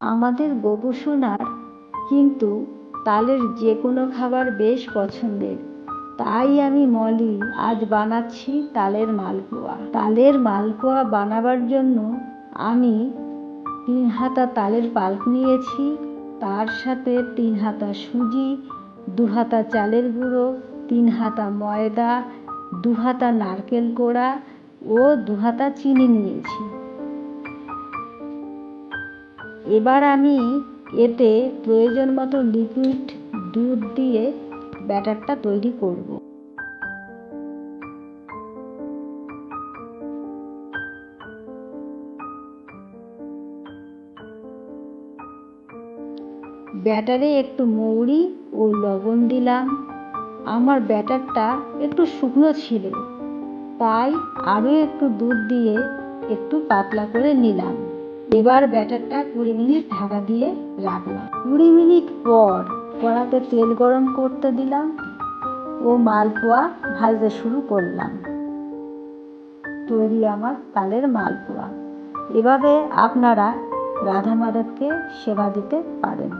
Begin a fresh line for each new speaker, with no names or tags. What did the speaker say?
আমাদের গোপু সোনার কিন্তু তালের যে কোনো খাবার বেশ পছন্দের। তাই আমি মলি, আজ বানাচ্ছি তালের মালপোয়া। তালের মালপোয়া বানাবার জন্য আমি তিন হাতা তালের পাল্প নিয়েছি, তার সাথে তিন হাতা সুজি, দু হাতা চালের গুঁড়ো, তিন হাতা ময়দা, দু হাতা নারকেল কোড়া ও দু হাতা চিনি নিয়েছি। এবার আমি এতে প্রয়োজন মতো লিকুইড দুধ দিয়ে ব্যাটারটা তৈরি করব। ব্যাটারে একটু মৌরি ও লবণ দিলাম। আমার ব্যাটারটা একটু শুকনো ছিল, তাই আরও একটু দুধ দিয়ে একটু পাতলা করে নিলাম। এবার ব্যাটারটা কুড়ি মিনিট ঢাকা দিয়ে রাখলাম। কুড়ি মিনিট পর কড়াতে তেল গরম করতে দিলাম ও মালপোয়া ভাজতে শুরু করলাম। তৈরি আমার তালের মালপোয়া। এভাবে আপনারা রাধা মাধবকে সেবা দিতে পারেন।